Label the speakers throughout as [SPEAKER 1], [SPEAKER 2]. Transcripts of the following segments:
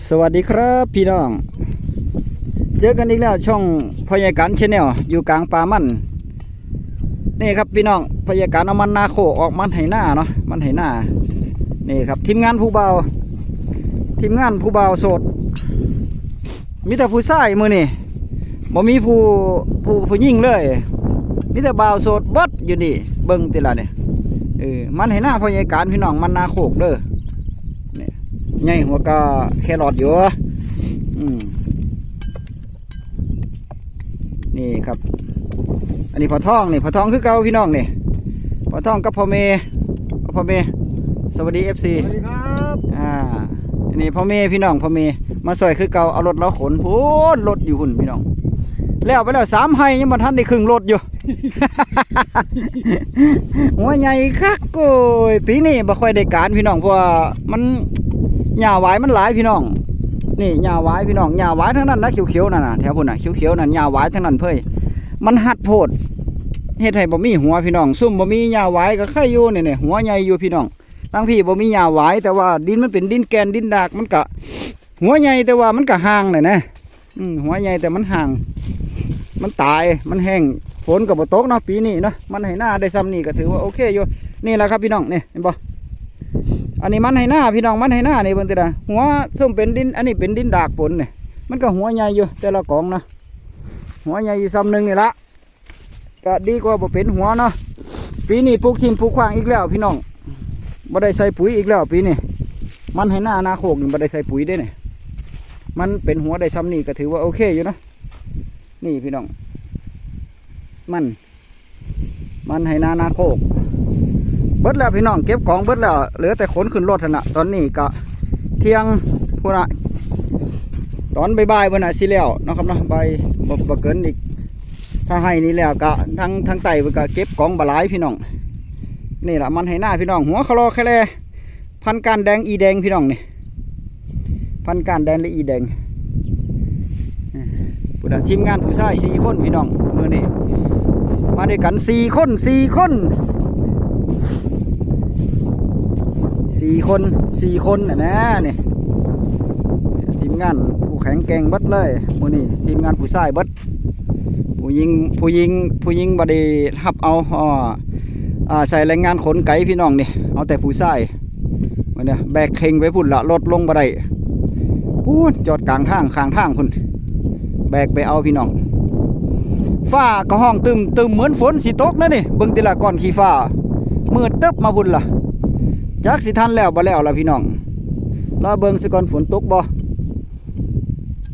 [SPEAKER 1] สวัสดีครับพี่น้อง เจอกันอีกแล้วช่องพยาการชาแนลอยู่กลางป่ามันนี่ครับพี่น้องพยาการเอามันนาโคออกมันไหหน้าเนาะมันไหหน้านี่ครับทีมงานผู้เบา ทีมงานผู้เบาโสดมีแต่ผู้ชายมือนี่บ่มีผู้ผู้ผู้หญิงเลยมีแต่เบาโสดบดอยู่นี่เบิ่งติละเนี่ยเออมันไหหน้าพยาการพี่น้องมันนาโคกเด้อ ใหญ่หัวก็แครอทอยู่อืมนี่ครับ อันนี้พอทองนี่พอทองคือเก่าพี่น้องนี่พอทองกับพ่อเมย์พ่อเมย์สวัสดีเอฟซี
[SPEAKER 2] สวัสดีครับ
[SPEAKER 1] อ่าอันนี้พ่อเมย์พี่น้องพ่อเมย์มาสวยคือเก่าเอารถเราขนพูดรถอยู่หุ่นพี่น้องแล้วไปแล้วสามไฮยังมาทันได้ครึ่งรถอยู่ หัวใหญ่คักโอ้ยปีนี้บ่ค่อยได้การพี่น้องเพราะว่ามัน หญ้าหวายมันหลายพี่น้อง นี่หญ้าหวายพี่น้องหญ้าหวายทั้งนั้นนะเขียวๆนั่นน่ะแถวพุ่นน่ะเขียวๆนั่นหญ้าหวายทั้งนั้นเพ่ยมันหัดโพดเฮ็ดให้บ่มีหัวพี่น้อง ซุ่มบ่มีหญ้าหวายก็ไข่อยู่นี่ๆหัวใหญ่อยู่พี่น้องทั้งพี่บ่มีหญ้าหวายแต่ว่าดินมันเป็นดินแกนดินดากมันก็หัวใหญ่แต่ว่ามันก็ห่างน่ะนะหัวใหญ่แต่มันห่าง มันตายมันแห้งฝนกับบ่ตกเนาะปีนี้เนาะมันให้หน้าได้ซ้ำนี่ก็ถือว่าโอเคอยู่นี่แหละครับพี่น้องนี่เห็นบ่ อันนี้มันให้หน้าพี่น้องมันให้หน้านี่เบิ่งติดาหัวส้มเป็นดิน อันนี้เป็นดินดากฝนเนี่ยมันก็หัวใหญ่อยู่แต่ละกองนะหัวใหญ่อยู่ซ้ำหนึ่งนี่ละก็ดีกว่าบ่เป็นหัวเนาะปีนี้ปลูกทิมปลูกขวางอีกแล้วพี่น้องบ่ได้ใส่ปุ๋ยอีกแล้วปีนี้มันให้หน้านาโคกนี่บ่ได้ใส่ปุ๋ยเด้เนี่ยมันเป็นหัวได้ซ้ำนี่ก็ถือว่าโอเคอยู่นะนี่พี่น้องมัน มันให้นานาโคก เบิดแล้วพี่น้องเก็บของเบิดแล้วเหลือแต่ขนขึ้นรถนะตอนนี้ก็เที่ยงพูนะตอนบ่ายๆบนน่ะสิแล้วนะครับเนาะบ่ายบ่บ่เกินอีก ถ้าให้นี่แล้วก็ทางทางไตเพิ่นก็เก็บของบหลายพี่น้องนี่ล่ะมันให้หน้าพี่น้องหัวคลอแค่แลพันการแดงอีแดงพี่น้องนี่พันการแดงและอีแดงผู้ดทีมงานผู้ชายสี่คนพี่น้องมือนี้มาด้วยกันสี่คนสี่คน สี่คนสี่คนน่ะนะนี่ทีมงานผู้แข็งแกร่งบัดเลยมือนี้ทีมงานผู้ชายบัดผู้ยิงผู้ยิงผู้ยิงบดีทับเอาอ่าอ่าใส่แรงงานขนไก่พี่น้องนี่เอาแต่ผู้ชายมันเนี่ยแบกเข่งไปพุ่นละรถลงบัไดพูนจอดกลางทางข้างทางพุ่นแบกไปเอาพี่น้องฟ้าก็ห้องตึมตึมเหมือนฝนสิตกนะนี่เบิ่งติละก่อนขี้ฟ้ามืดตึบมาพุ่นล่ะ จักสิทันแล้วบ่แล้วล่ะพี่น้องรอเบิ่งสิก่อนฝนตกบ่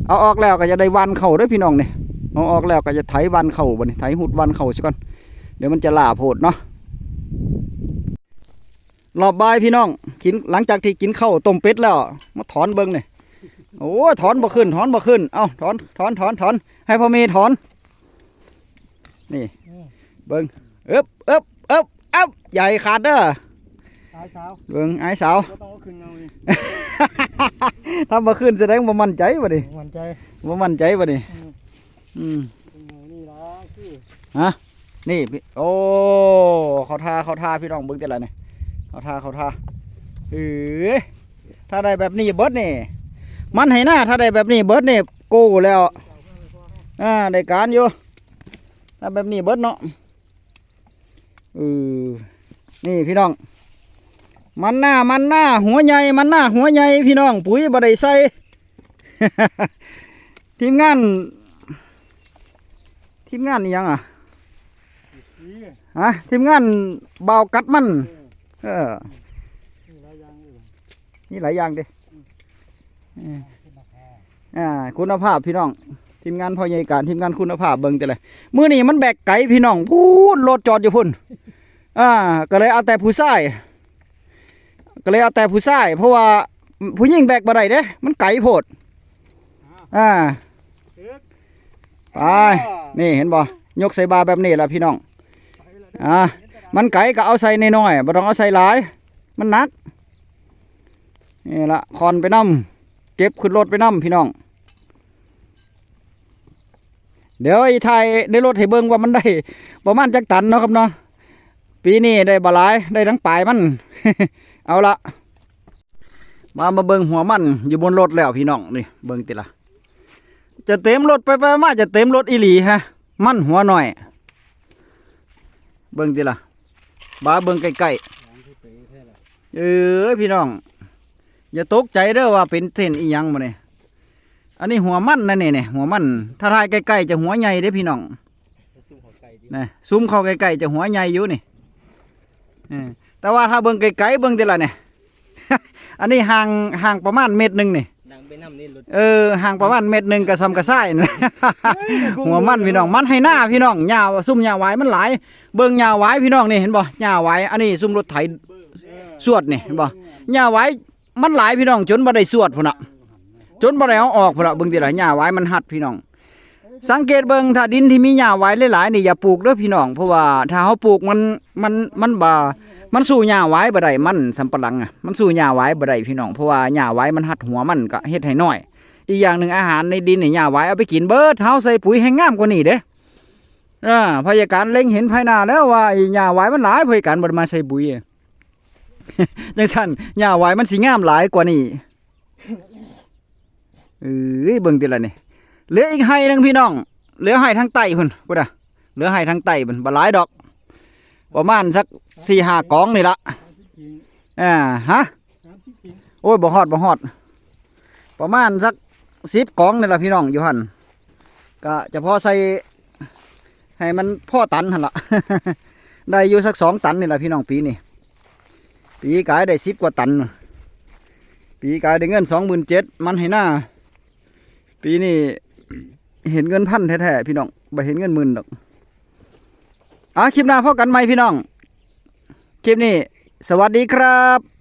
[SPEAKER 1] เอาออกแล้วก็จะได้วันเข่าด้อพี่น้องเนี่ยเอาออกแล้วก็จะไถวันเข่าบ่นี่ไถหุดวันเข่าสิก่อนเดี๋ยวมันจะล่าโพดเนาะรอบบ่ายพี่น้องกินหลังจากที่กินข้าวต้มเป็ดแล้วมาถอนเบิ่งนี่ยโอ้ถอนบ่ขึ้นถอนบ่ขึ้นเอ้าถอนถอนถอนถอนให้พ่อเมย์ถอน นี่ เบิ้งเอ๊บเอ๊บเอ๊บเอ๊บใหญ่ขาดเด้อ
[SPEAKER 2] สายสาว
[SPEAKER 1] เบิ้งไอ้สาว
[SPEAKER 2] ก็ต้องเอาขึ้นเงาเลย
[SPEAKER 1] ถ้าบ่ขึ้นแสดงบ่มั่นใจบ่ดิ
[SPEAKER 2] หวั่นใจ
[SPEAKER 1] บ่มั่นใจบ่ดิ
[SPEAKER 2] อืม
[SPEAKER 1] อืม
[SPEAKER 2] เป็นไงนี่ละคือ
[SPEAKER 1] นี่พี่โอ้เขาทาเขาทาพี่น้องเบิ้งแต่ละนี่เขาทาเขาทาเอ้ยถ้าได้แบบนี้เบิดนี่ มันให้หน้าถ้าได้แบบนี้เบิดนี่โก้แล้วอ่าได้การอยู่ถ้าแบบนี้เบิดเนาะเออนี่พี่น้อง มันหน้ามันหน้า หัวใหญ่มันหน้า หัวใหญ่พี่น้อง ปุ๋ยบ่ได้ใส่ทีมงานทีมงานนี่ยังอะ
[SPEAKER 2] นี่
[SPEAKER 1] ฮะทีมงานเบาวกัดมันเออ
[SPEAKER 2] นี่หลายอย่างอยู่
[SPEAKER 1] นี่หลายอย่างเดิอ่าคุณภาพพี่น้อง ทีมงานพ่อใหญ่การทีมงานคุณภาพเบิ่งแต่เลยมื้อนี้มันแบกไก่พี่น้องพูดรถจอดอยู่พุ่นอ่าก็เลยเอาแต่ผู้ชาย ก็เลยเอาแต่ผู้ชายเพราะว่าผู้หญิงแบกบ่ได้เด้ มันไก่โพดอ่า
[SPEAKER 2] ตึก
[SPEAKER 1] ไปนี่เห็นบ่ยกใส่บาแบบนี้ล่ะพี่น้อง
[SPEAKER 2] ไปเลย
[SPEAKER 1] อ่ามันไก่ก็เอาใส่น้อยๆบ่ต้องเอาใส่หลาย มันหนักนี่ละคอนไปนํเก็บขึ้นรถไปนํพี่น้อง เดี๋ยวไอ้ไทยได้รถให้เบิ่งว่ามันได้ประมาณจักตันเนาะครับเนาะปีนี้ได้บหลายได้ทั้งปลายมัน เอาละมามาเบิ่งหัวมันอยู่บนรถแล้วพี่น้องนี่เบิ่งติละจะเต็มรถไปไปมาจะเต็มรถอีหลีฮะ มันหัวหน่อย เบิ่งติละบ้าเบิ่งใกล้
[SPEAKER 2] ยางที่เป๋แท้ละ
[SPEAKER 1] ๆเอ้ยพี่น้อง อย่าตกใจเด้อว่าเป็นเส้นอีหยังมาเนี่ยอันนี้หัวมันนั่นนี่เนี่ยหัวมัน ถ้าทายใกล้ๆจะหัวใหญ่เด้อพี่น้อง
[SPEAKER 2] ซุ่มหัวไก่ดิ
[SPEAKER 1] นี่ซูมเข้าใกล้ๆจะหัวใหญ่อยู่นี่เออ แต่ว่าถ้าเบิ่งไกลๆเบิ่งติละเนี่ย อันนี้ห่างห่างประมาณเมตรหนึ่งนี่
[SPEAKER 2] ดังไปน้ำนี่รถ
[SPEAKER 1] เออห่างประมาณเม็ดหนึ่งกับซำกระส่ายนะ หัวมันพี่น้องมันให้หน้าพี่น้องหญ้าซุ่มหญ้าไว้มันหลาย เบิ่งหญ้าไว้พี่น้องนี่เห็นบ่หญ้าไว้อันนี้ซุ่มรถไถสวดนี่เห็นบ่หญ้าไว้มันหลายพี่น้องจนบ่ได้สวดพุ่นน่ะจนบ่ได้เอาออกพุ่นน่ะเบิ่งติล่ะหญ้าไว้มันหัดพี่น้อง สังเกตเบิ่งถ้าดินที่มีหญ้าไว้หลายๆนี่อย่าปลูกเด้อพี่น้องเพราะว่าถ้าเฮาปลูกมันมันมันบ่มันสู้หญ้าไว้บ่ได้มันสำปะหลังอะมันสู้หญ้าไว้บ่ได้พี่น้องเพราะว่าหญ้าไว้มันหัดหัวมันก็เฮ็ดให้น้อย อีกอย่างหนึ่งอาหารในดินนี่หญ้าไว้เอาไปกินเบิดเฮาใส่ปุ๋ยให้งามกว่านี้เด้อ่าพยาการเล็งเห็นภายหน้าแล้วว่าไอ้หญ้าไว้มันหลายพยาการบ่ได้มาใส่ปุ๋ยอะจังซั่นหญ้าไว้มันสิงามหลายกว่านี้เอ้ยเบิ่งติละนี่ เหลืออีกไห้นึงพี่น้อง เหลือไห้ทางใต้พุ่นพุ่นน่ะเหลือไห้ทางใต้พุ่นบ่หลายดอก ประมาณสัก4-5กองนี่ละอ่าฮะโอ้ยบ่ฮอดบ่ฮอด ประมาณสักสิบกองนี่ละพี่น้องอยู่หันก็จะพอใส่ให้มันพ่อตันหันละได้อยู่สักสองตันนี่ละพี่น้องปีนี้ปีกายได้สิบกว่าตัน ปีกายได้เงินสองหมื่นเจ็ดมันให้หน้า ปีนี้ เห็นเงินพันแท้ๆพี่น้องบ่เห็นเงินหมื่นดอกอะคลิปหน้าพอกันไหมพี่น้อง คลิปนี้ สวัสดีครับ